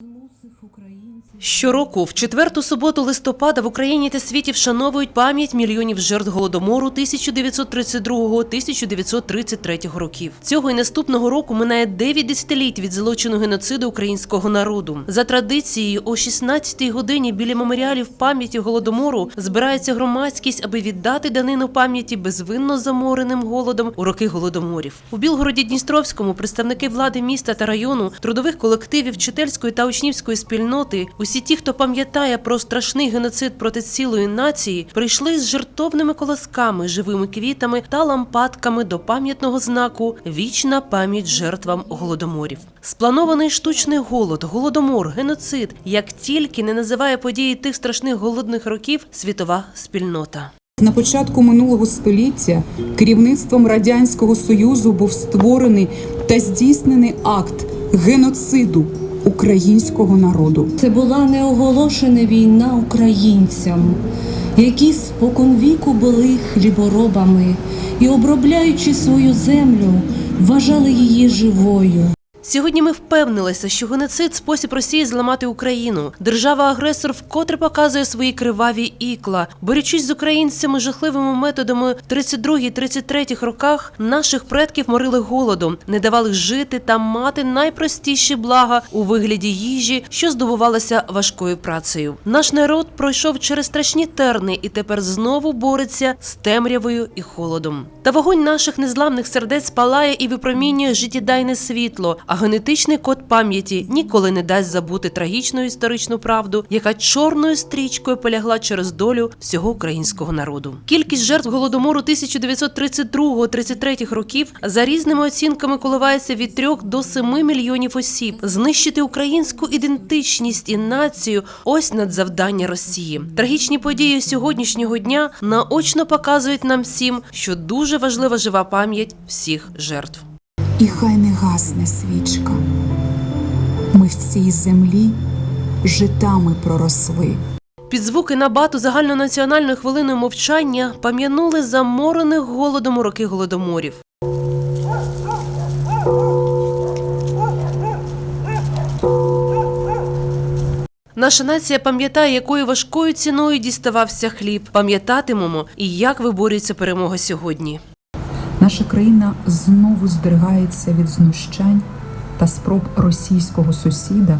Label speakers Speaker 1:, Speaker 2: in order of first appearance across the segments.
Speaker 1: Move Щороку, в четверту суботу листопада в Україні та світі вшановують пам'ять мільйонів жертв голодомору 1932-1933 років. Цього і наступного року минає 9 десятиліть від злочину геноциду українського народу. За традицією, о 16-й годині біля меморіалів пам'яті голодомору збирається громадськість, аби віддати данину пам'яті безвинно замореним голодом у роки голодоморів. У Білгороді Дністровському представники влади міста та району, трудових колективів, вчительської та учнівської спільноти, усі ті, хто пам'ятає про страшний геноцид проти цілої нації, прийшли з жертовними колосками, живими квітами та лампадками до пам'ятного знаку Вічна пам'ять жертвам голодоморів. Спланований штучний голод, голодомор, геноцид, як тільки не називає події тих страшних голодних років світова спільнота.
Speaker 2: На початку минулого століття керівництвом радянського союзу був створений та здійснений акт геноциду українського народу.
Speaker 3: Це була неоголошена війна українцям, які споконвіку були хліборобами і, обробляючи свою землю, вважали її живою.
Speaker 1: Сьогодні ми впевнилися, що геноцид спосіб Росії зламати Україну. Держава-агресор вкотре показує свої криваві ікла. Борючись з українцями жахливими методами в 32-33 роках, наших предків морили голодом, не давали жити та мати найпростіші блага у вигляді їжі, що здобувалася важкою працею. Наш народ пройшов через страшні терни і тепер знову бореться з темрявою і холодом. Та вогонь наших незламних сердець палає і випромінює життєдайне світло. А генетичний код пам'яті ніколи не дасть забути трагічну історичну правду, яка чорною стрічкою полягла через долю всього українського народу. Кількість жертв голодомору 1932-33 років за різними оцінками коливається від 3 до 7 мільйонів осіб. Знищити українську ідентичність і націю ось надзавдання Росії. Трагічні події сьогоднішнього дня наочно показують нам всім, що дуже важлива жива пам'ять всіх жертв.
Speaker 2: І хай не гасне свічка. Ми в цій землі житами проросли.
Speaker 1: Під звуки набату загальнонаціональної хвилини мовчання пам'янули заморених голодом у роки голодоморів. Наша нація пам'ятає, якою важкою ціною діставався хліб. Пам'ятатимемо і як виборюється перемога сьогодні.
Speaker 2: Наша країна знову здригається від знущань та спроб російського сусіда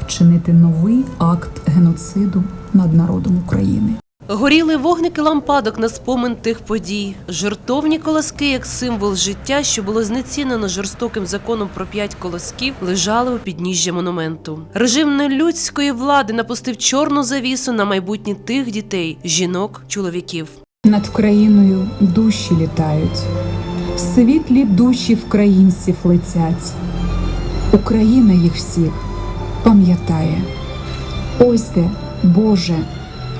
Speaker 2: вчинити новий акт геноциду над народом України.
Speaker 1: Горіли вогники лампадок на спомин тих подій, жертовні колоски, як символ життя, що було знецінено жорстоким законом про п'ять колосків, лежали у підніжжя монументу. Режим нелюдської влади напустив чорну завісу на майбутнє тих дітей, жінок, чоловіків.
Speaker 2: Над країною душі літають, світлі душі вкраїнців летять. Україна їх всіх пам'ятає. Ось де, Боже,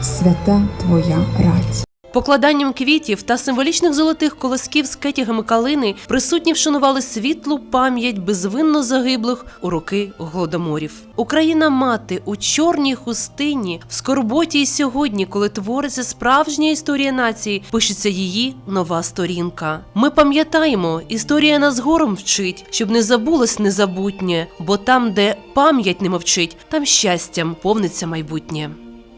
Speaker 2: свята Твоя рать.
Speaker 1: Покладанням квітів та символічних золотих колосків з кетягами калини присутні вшанували світлу пам'ять безвинно загиблих у роки голодоморів. Україна мати у чорній хустині в скорботі і сьогодні, коли твориться справжня історія нації, пишеться її нова сторінка. Ми пам'ятаємо, історія нас гором вчить, щоб не забулось незабутнє, бо там, де пам'ять не мовчить, там щастям повниться майбутнє.